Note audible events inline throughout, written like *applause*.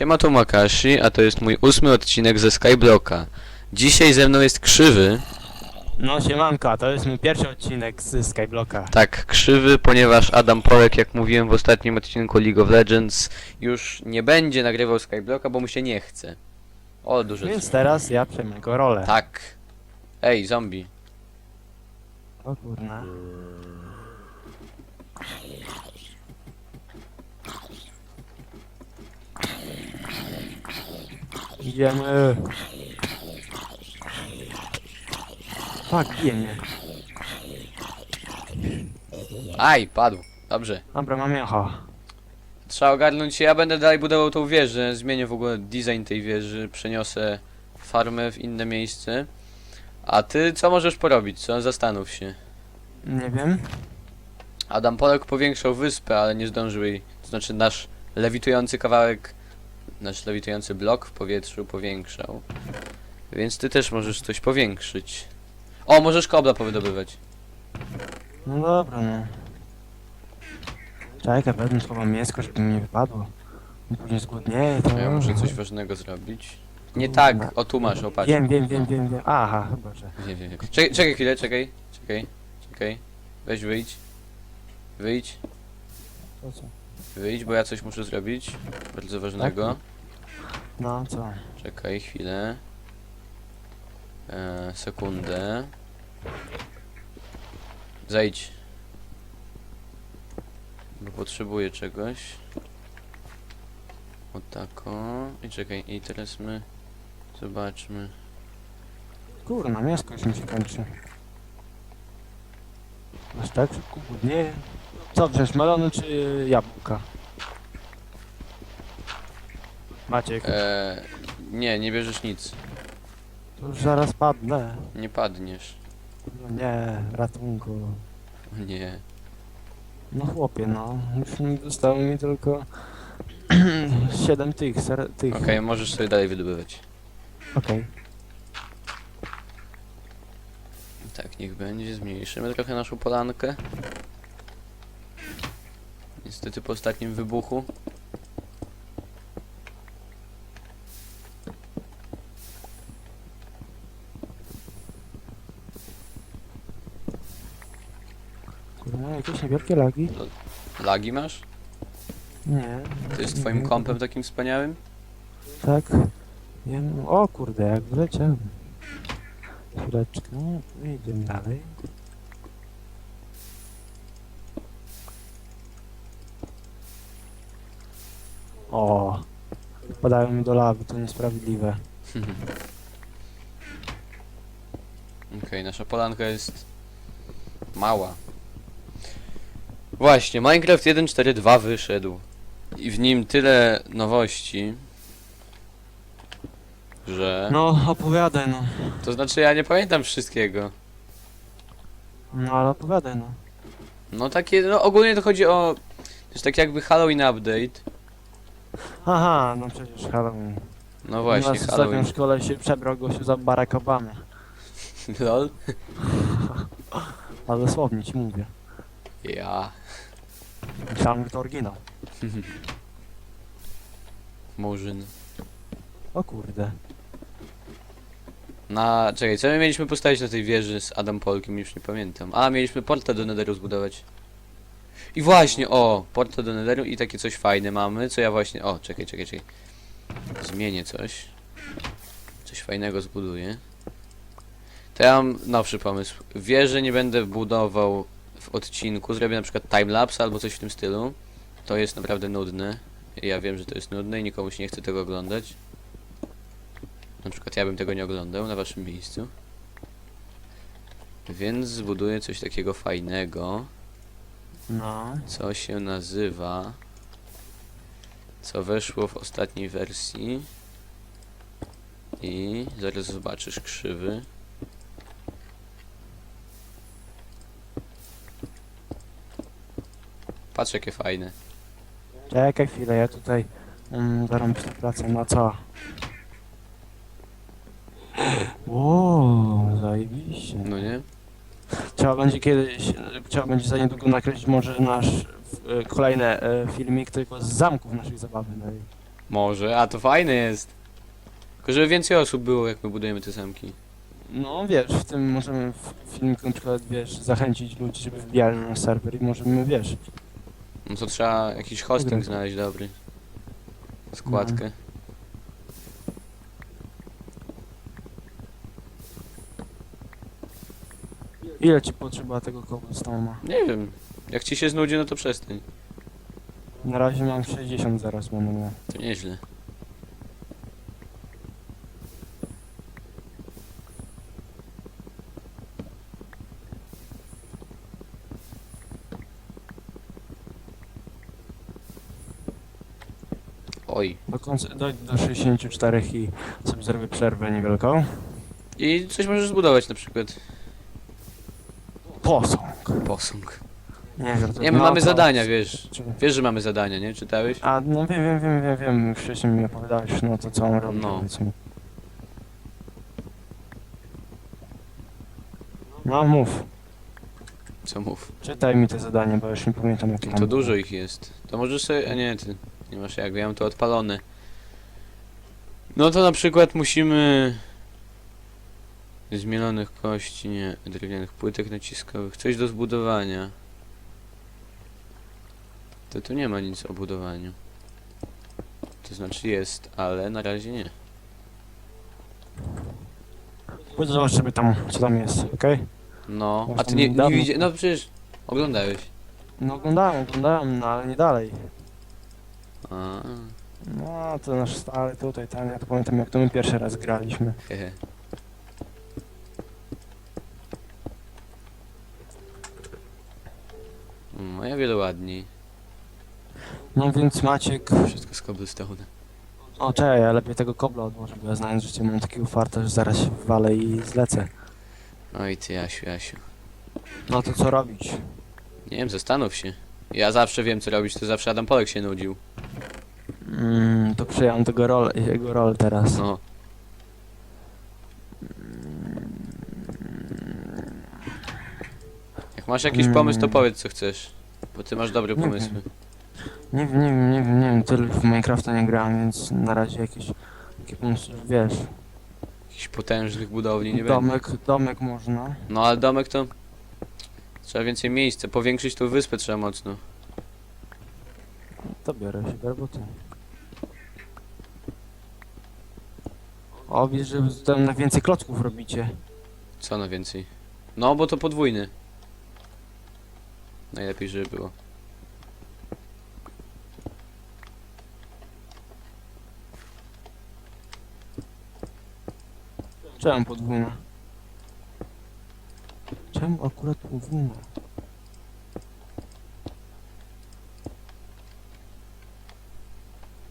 Siema to Makashi, a to jest mój ósmy odcinek ze Skyblocka. Dzisiaj ze mną jest Krzywy. No siemanko, to jest mój pierwszy odcinek z Skyblocka. Tak, Krzywy, ponieważ Adam Polek, jak mówiłem w ostatnim odcinku League of Legends, już nie będzie nagrywał Skyblocka, bo mu się nie chce. O, duże Więc teraz ja przejmę jego rolę. Tak. Ej, zombie. O kurna. Idziemy. Fuck, bije mnie. Aj, padł. Dobrze. Dobra, mam echo. Trzeba ogarnąć się, ja będę dalej budował tą wieżę, zmienię w ogóle design tej wieży, przeniosę farmę w inne miejsce. A ty co możesz porobić, co? Zastanów się. Nie wiem. Adam Polek powiększał wyspę, ale nie zdążył jej. To znaczy nasz lewitujący kawałek, nasz lewitujący blok w powietrzu powiększał. Więc ty też możesz coś powiększyć. O, możesz kobla powydobywać. No dobra, no. Czekaj, pewnie schowam mięsko, żeby mi nie wypadło. I Później zgłodnieje, to... Ja muszę coś ważnego zrobić. Nie tak, o tu masz, o patrz. Wiem, wiem, wiem, wiem, wiem. Aha, chyba, że... Nie, nie, nie. Czekaj, czekaj chwilę, czekaj, czekaj, czekaj. Weź wyjdź. Wyjdź, To co? Wyjdź, bo ja coś muszę zrobić. Bardzo ważnego. No, co? Czekaj chwilę. E, sekundę. Zejdź. Bo potrzebuję czegoś. O tako. I czekaj, i teraz my zobaczmy. Kurna, miasto się kończy. Aż tak szybko głodnieje. Co wziąć, melony czy jabłka? Maciek, E, nie, nie bierzesz nic. to już zaraz padnę. Nie padniesz. No nie, ratunku. O nie. No chłopie, no. Już mi zostało mi tylko *clears throat* 7 tych, ser, tych. Okej, możesz sobie dalej wydobywać. Okej. Tak, niech będzie. Zmniejszymy trochę naszą polankę. Niestety po ostatnim wybuchu. Kurna, jakieś niewielkie lagi? Lagi masz? Nie. To jest twoim kompem takim wspaniałym? Tak. Wiem. O kurde, jak wleciałem. Chwileczkę. No, idziemy dalej. O. Padają mi do lawy, to niesprawiedliwe. *laughs* Okej, nasza polanka jest mała. Właśnie, Minecraft 1.4.2 wyszedł. I w nim tyle nowości, że... No, opowiadaj no. To znaczy, ja nie pamiętam wszystkiego. No, ale opowiadaj no. No takie, no ogólnie to chodzi o... To jest tak jakby Halloween update. Aha, no przecież Halloween. No właśnie, Halloween. w szkole się przebrał gościu za Barack Obama. *laughs* Lol. Ale dosłownie ci mówię. Ja. Myślałem, że to oryginał. *laughs* Murzyn. O kurde. Na... Czekaj, co my mieliśmy postawić na tej wieży z Adam Polkiem? Już nie pamiętam. A, mieliśmy portal do Netheru zbudować. I właśnie, o! Portal do Netheru i takie coś fajne mamy, co ja właśnie... O, czekaj, czekaj, czekaj. Zmienię coś. Coś fajnego zbuduję. To ja mam nowszy pomysł. Wieży nie będę budował w odcinku, zrobię na przykład timelapse albo coś w tym stylu. To jest naprawdę nudne. Ja wiem, że to jest nudne i nikomu się nie chce tego oglądać. Na przykład ja bym tego nie oglądał na waszym miejscu. Więc zbuduję coś takiego fajnego, No. co się nazywa... Co weszło w ostatniej wersji. I zaraz zobaczysz krzywy. Patrz jakie fajne. Czekaj chwilę, ja tutaj zarąbić tę pracę, no co? Wow, zajebiście. No nie? Trzeba będzie kiedyś, trzeba będzie za niedługo nakręcić może nasz e, kolejny e, filmik tylko z zamków naszych zabawek. Może, a to fajne jest. Tylko żeby więcej osób było, jak my budujemy te zamki. No wiesz, w tym możemy w filmiku na przykład, wiesz, zachęcić ludzi, żeby wbijali na nasz serwer i możemy, wiesz, No to trzeba jakiś hosting Dobra. znaleźć dobry. Składkę. Ile ci potrzeba tego cobblestone'a? Nie wiem. Jak ci się znudzi, no to przestań. Na razie mam 60 zaraz będę miał. To nieźle. Oj. Do końca, dojdę do 64 i sobie zrobię przerwę niewielką. I coś możesz zbudować na przykład. Posąg. Posąg. Nie, żartuję. Nie, my No, mamy to- zadania, wiesz. Wiesz, że mamy zadania, nie? Czytałeś? A, no wiem, wiem, wiem, wiem, wiem, wcześniej mi opowiadałeś, no to co mam robić, No. powiedz mi. No mów, Co mów? czytaj mi te zadania, bo już nie pamiętam jakie To dużo ich jest. To możesz sobie... A nie, ty nie masz jak, ja mam to odpalone. No to na przykład musimy... Zmielonych kości, nie, drewnianych płytek naciskowych, coś do zbudowania. To tu nie ma nic o budowaniu. To znaczy jest, ale na razie nie. Pójdź zobacz sobie tam, co tam jest, okej? No, a ty nie, nie widziałeś, no przecież oglądałeś. No oglądałem, oglądałem, no ale nie dalej. A, No to nasz stary tutaj, tam, ja to pamiętam jak to my pierwszy raz graliśmy. hehe. No, ja wiele ładniej. No więc Maciek, Wszystko z cobblestone. o czekaj, ja lepiej tego kobla odłożę, bo ja znając życie mam takiego farta, że zaraz się wywalę i zlecę. Oj ty Jasiu, Jasiu. No to co robić? Nie wiem, zastanów się. Ja zawsze wiem co robić, to zawsze Adam Polek się nudził. Mm, to przejąłem tego rol, jego rolę teraz. No. Jak masz jakiś pomysł, to Mm. powiedz co chcesz. Bo ty masz dobre pomysły. wiem. Nie wiem, nie wiem, nie wiem, nie wiem, tyle w Minecrafta nie grałem, więc na razie jakieś takie pomysły, wiesz, Jakichś potężnych budowli nie będzie. domek, domek można. No ale domek to... Trzeba więcej miejsca, powiększyć tą wyspę trzeba mocno. To biorę się do roboty. O, wiesz, że tam na więcej klocków robicie. Co na więcej? No, bo to podwójny. Najlepiej, żeby było. Czemu podwójna? Czemu akurat podwójna?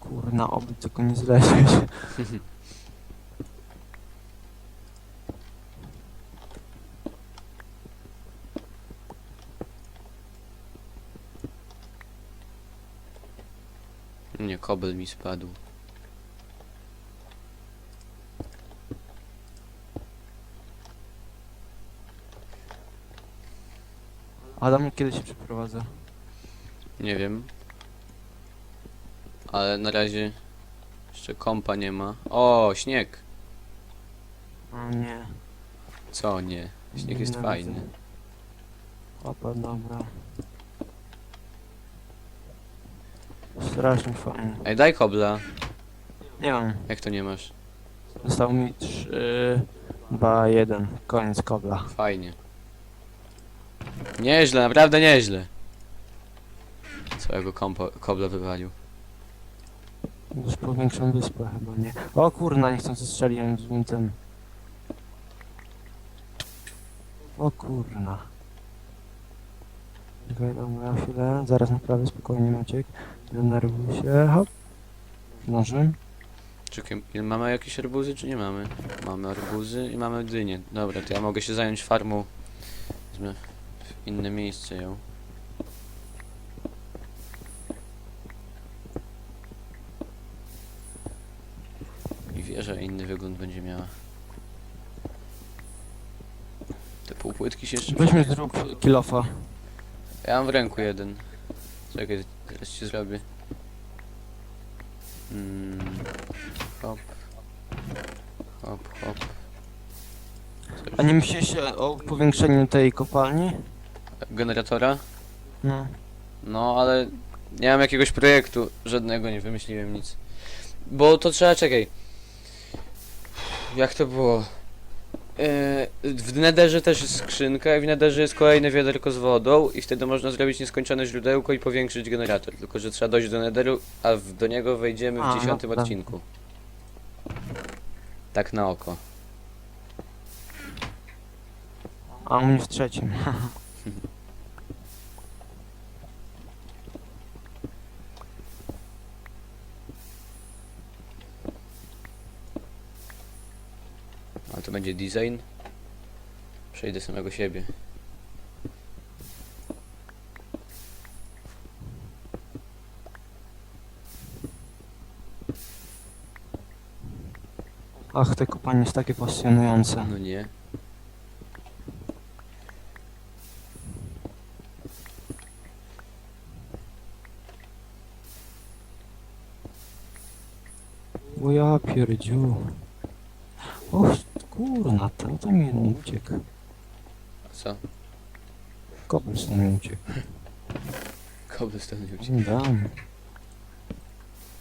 Kurna, oby tylko nie zlecieć. *laughs* Nie, kobel mi spadł. Adam kiedy się przeprowadza? Nie wiem. Ale na razie jeszcze kompa nie ma. O, śnieg. O nie. Co nie? Śnieg jest Nienawidzę. fajny. Opa, dobra. Strasznie fajnie. Ej, daj kobla. Nie mam. Jak to nie masz? Zostało mi 3, 2, 1. Koniec kobla. Fajnie. Nieźle, naprawdę nieźle. Całego kompo, kobla wywalił. Już powiększą wyspę chyba, nie? O kurna, niechcący strzeliłem z tym. O kurna. Czekaj, dobra, chwilę. Zaraz naprawię, spokojnie Maciek. Denerwuj się, hop. Zdążyłem? Czekaj, mamy jakieś arbuzy, czy nie mamy? Mamy arbuzy i mamy dynie. Dobra, to ja mogę się zająć farmą. Wezmę w inne miejsce ją. I wieża inny wygląd będzie miała. Te półpłytki się jeszcze... Weźmy zrób kilofa. Ja mam w ręku jeden. Czekaj, teraz ci zrobię. Mm, hop. Hop, hop. A nie myślisz o powiększeniu tej kopalni? Generatora? No. No, ale nie mam jakiegoś projektu, żadnego, nie wymyśliłem nic. Bo to trzeba, czekaj. Jak to było? Yy, w Netherze też jest skrzynka i w Netherze jest kolejne wiaderko z wodą i wtedy można zrobić nieskończone źródełko i powiększyć generator. Tylko, że trzeba dojść do Netheru, a w, do niego wejdziemy A, w no dziesiątym tak. odcinku. Tak na oko. A u mnie w trzecim. *laughs* A to będzie design. Przejdę samego siebie. Ach, te kopalnie jest takie pasjonujące. No nie. Bo ja pierdziu. O, kurna, to, to mi uciekł. A co? Cobblestone mi uciekł. Cobblestone nie uciekł. Dam.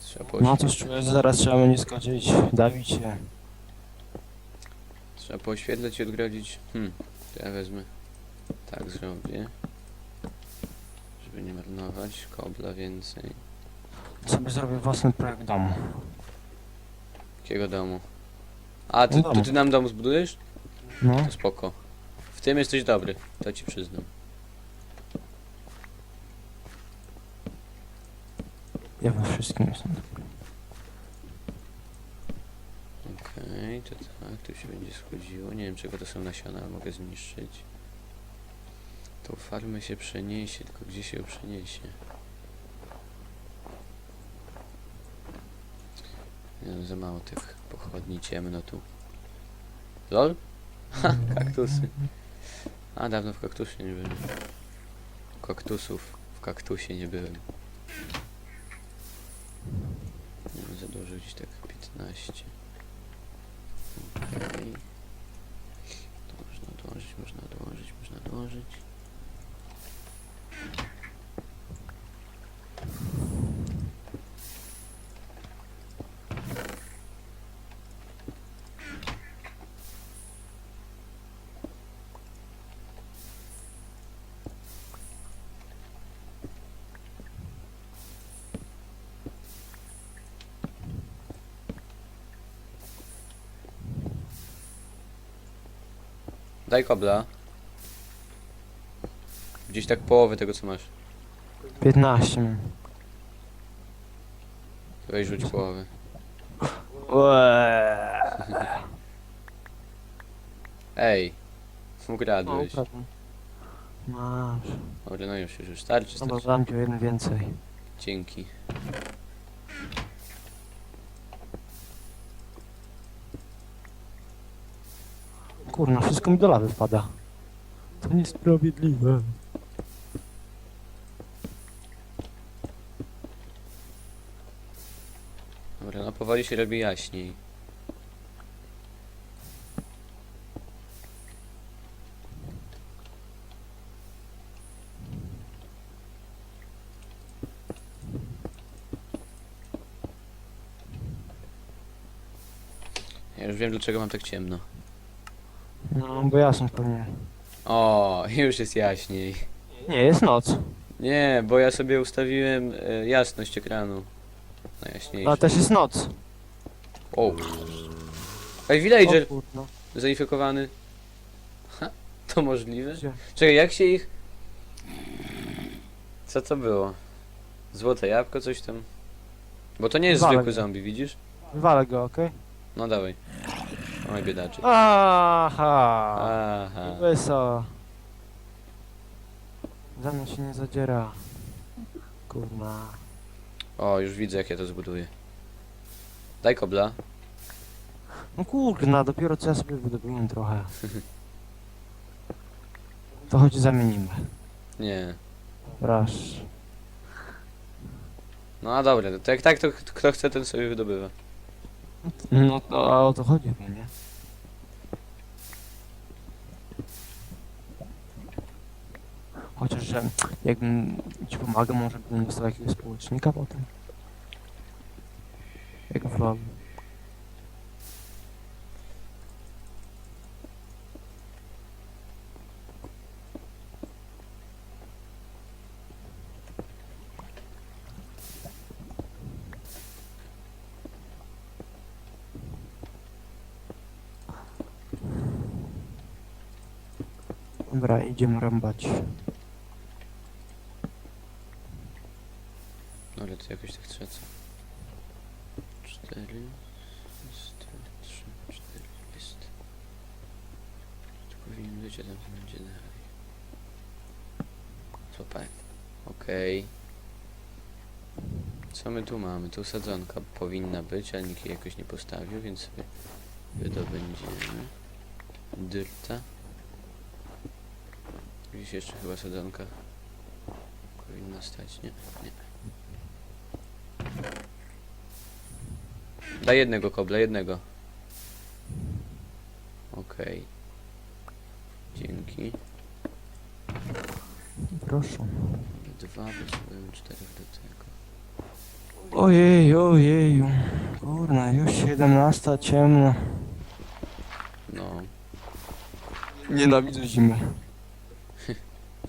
Trzeba No poświęcić. cóż, czuję, że zaraz trzeba będzie skoczyć, dawić się. Trzeba poświetlać i odgrodzić. Hmm, to ja wezmę. Tak zrobię. Żeby nie marnować kobla więcej. Sobie zrobię własny projekt domu. Jakiego domu? A, ty, No to ty nam dom zbudujesz? No, To spoko. W tym jesteś dobry, to ci przyznam. ja we wszystkim jestem. Okej, to tak, tu się będzie schodziło. Nie wiem czego to są nasiona, ale mogę zniszczyć. Tą farmę się przeniesie, tylko gdzie się ją przeniesie? Nie za mało tych pochodni ciemno tu. LOL? *laughs* Ha, kaktusy. A, dawno w kaktusie nie byłem. Kaktusów w kaktusie nie byłem. Za dużo gdzieś tak 15. Okej. To można odłożyć, można odłożyć, można odłożyć. Daj kobla. Gdzieś tak połowę tego co masz. 15 mam. Weź rzuć połowę. Eee. Ej! No, Ukradłeś. ukradłem. Masz. Dobra, no już, już. Starczy, Dobra, starczy. dam ci jeden więcej. Dzięki. Kurna, wszystko mi do lawy wpada. To niesprawiedliwe. Dobra, no powoli się robi jaśniej. Ja już wiem dlaczego mam tak ciemno. No, bo jasno pewnie. O, już jest jaśniej. Nie, jest noc. Nie, bo ja sobie ustawiłem e, jasność ekranu. Na jaśniejszą. Ale też jest noc. O. Ej, villager! O. Zainfekowany. Ha, to możliwe? Gdzie? Czekaj, jak się ich... Co to było? Złote jabłko, coś tam? Bo to nie jest zwykły zombie, widzisz? Wywalę go, okej? No dawaj. Oj, biedaczek. Aha! Aha. Łyso. Za mną się nie zadziera. Kurna. O, już widzę jak ja to zbuduję. Daj kobla. No kurna, dopiero co ja sobie wydobyłem trochę. *laughs* To choć zamienimy. Nie. Raz. No a dobra, to jak tak, to kto chce, ten sobie wydobywa. No to a o to chodzi, no nie? Chociaż, że jakbym ci pomagał, może bym dostał jakiegoś społecznika potem. Jak w LoL. Dobra, idziemy rąbać. No ale to jakoś tak trzeba co? Cztery, jest, trzy, cztery, jest. Tu powinien być, a tam będzie dalej. Złapałem. Okej. Co my tu mamy? Tu sadzonka powinna być, ale nikt jej jakoś nie postawił, więc sobie wydobędziemy. Dyrta. Gdzieś jeszcze chyba sadzonka powinna stać, nie? Nie. Dla jednego kobla, jednego. Okej. Dzięki. Proszę. Dwa, potrzebujemy czterech do tego. Ojej, ojeju. Kurna, już 17, ciemno. No. Nienawidzę zimy.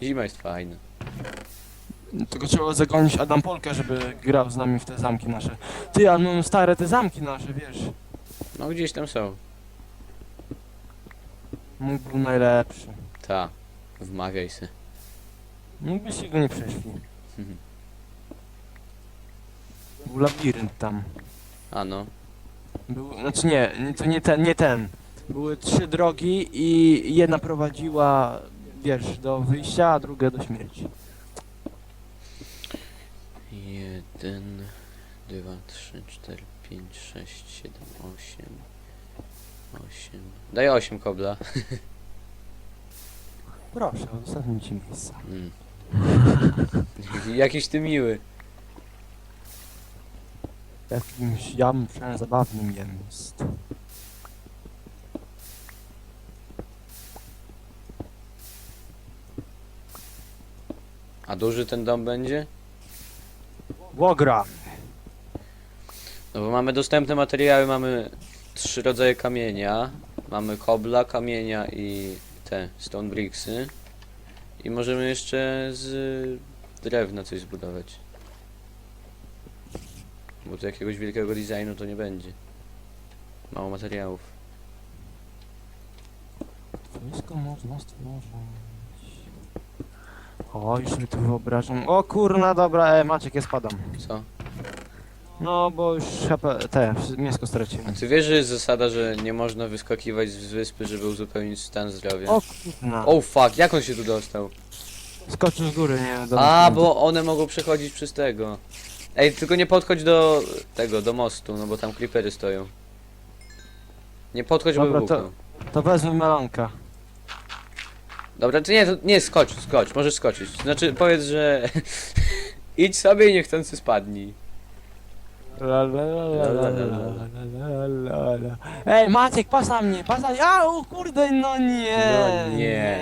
Zima jest fajna. Tylko trzeba zagonić Adam Polkę, żeby grał z nami w te zamki nasze. Ty, ale mamy stare te zamki nasze, wiesz. No gdzieś tam są. Mój był najlepszy. Ta. Wmawiaj se. Mógłbyście go nie przeszli. Był labirynt tam. A no. Był, znaczy nie, nie, to nie ten, nie ten. Były trzy drogi i jedna prowadziła, wiesz, do wyjścia, a druga do śmierci. Jeden, dwa, trzy, cztery, pięć, sześć, siedem, osiem. Osiem. Daj osiem kobla. *laughs* Proszę, zostawmy ci miejsca. Mm. *laughs* Jakiś ty miły. Jakimś jamczem zabawnym jest. A duży ten dom będzie? Łogra! No bo mamy dostępne materiały, mamy trzy rodzaje kamienia. Mamy kobla, kamienia i te stone bricksy. I możemy jeszcze z drewna coś zbudować. Bo tu jakiegoś wielkiego designu to nie będzie. Mało materiałów. Wszystko można stworzyć. O, już sobie tu wyobrażam. O kurna, dobra, e, Maciek, ja spadam. Co? No, bo już HP, te, mięsko A straciłem. ty wiesz, że jest zasada, że nie można wyskakiwać z wyspy, żeby uzupełnić stan zdrowia? O kurna. Oh fuck, jak on się tu dostał? Skoczył z góry, nie do A, bo one mogą przechodzić przez tego. Ej, tylko nie podchodź do tego, do mostu, no bo tam creepery stoją. Nie podchodź, bo Dobra, to- wybuchną. To wezmę melanka. Dobra, to nie, to nie, skocz, skocz, możesz skoczyć. Znaczy, powiedz, że idź sobie i niechcący spadnij. La, la, la, la, la, la, la, la, la. Ej, Maciek, pas na mnie, pas na mnie. Au, kurde, no nie. No nie.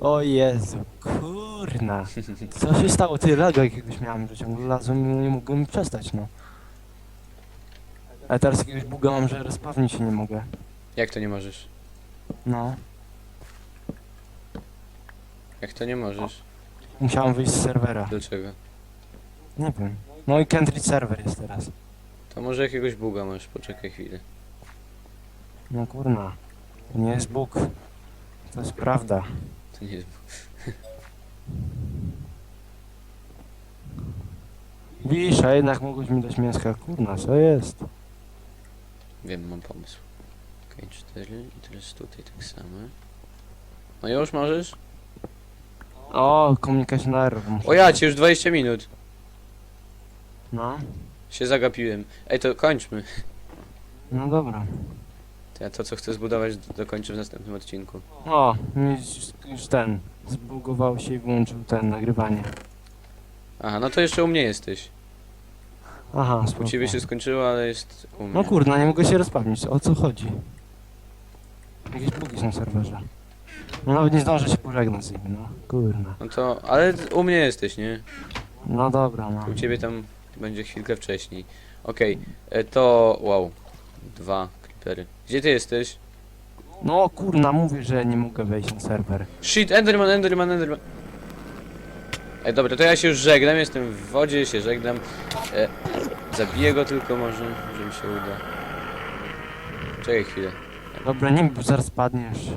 O Jezu, kurna. Co się stało? Ty, laga jakiegoś miałem, że ciągle lazłem i nie mogłem przestać, no. A teraz jakiegoś buga mam, że rozpawnić się nie mogę. Jak to nie możesz? No, Jak to nie możesz? musiałem wyjść z serwera. Dlaczego? Nie wiem. No i Kentry serwer jest teraz. To może jakiegoś buga masz, poczekaj chwilę. No kurna. To nie jest Bóg. To jest prawda. To nie jest *laughs* Widzisz, a jednak mogłeś mi dać mięska. Kurna, co jest? Wiem, mam pomysł. Okej, cztery i teraz tutaj tak samo. No już możesz? O, communication error. O ja cię już 20 minut. No, Się zagapiłem. Ej, to kończmy. no dobra. To ja to, co chcę zbudować, do- dokończę w następnym odcinku. O, mi już- już ten. Zbugował się i wyłączył ten nagrywanie. Aha, no to jeszcze u mnie jesteś. Aha, U ciebie się skończyło, ale jest u mnie. No kurna, nie mogę się rozpawnić. O co chodzi? Jakieś bugi są na serwerze. No nawet nie zdążę się pożegnać z nimi, no. Kurna. No to, ale u mnie jesteś, nie? No dobra, no. U ciebie tam będzie chwilkę wcześniej. Okej, e, to wow. Dwa creepery. Gdzie ty jesteś? No kurna, mówię, że nie mogę wejść na serwer. Shit, Enderman, Enderman, Enderman. Ej, dobra, to ja się już żegnam, jestem w wodzie, się żegnam. E, zabiję go tylko może, że mi się uda. Czekaj chwilę. Dobra, nie bo zaraz padniesz.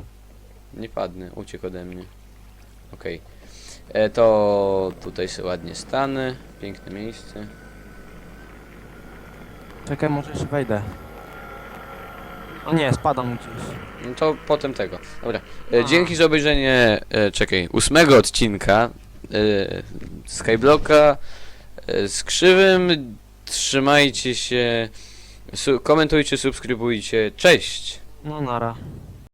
Nie padnę, uciekł ode mnie. Okej. E, To tutaj sobie ładnie stanę. Piękne miejsce. Czekaj, może jeszcze wejdę. O nie, spadam gdzieś. No to potem tego. Dobra. E, dzięki za obejrzenie, e, czekaj, ósmego odcinka e, Skyblocka e, z krzywym. Trzymajcie się. Su komentujcie, subskrybujcie. Cześć! No nara.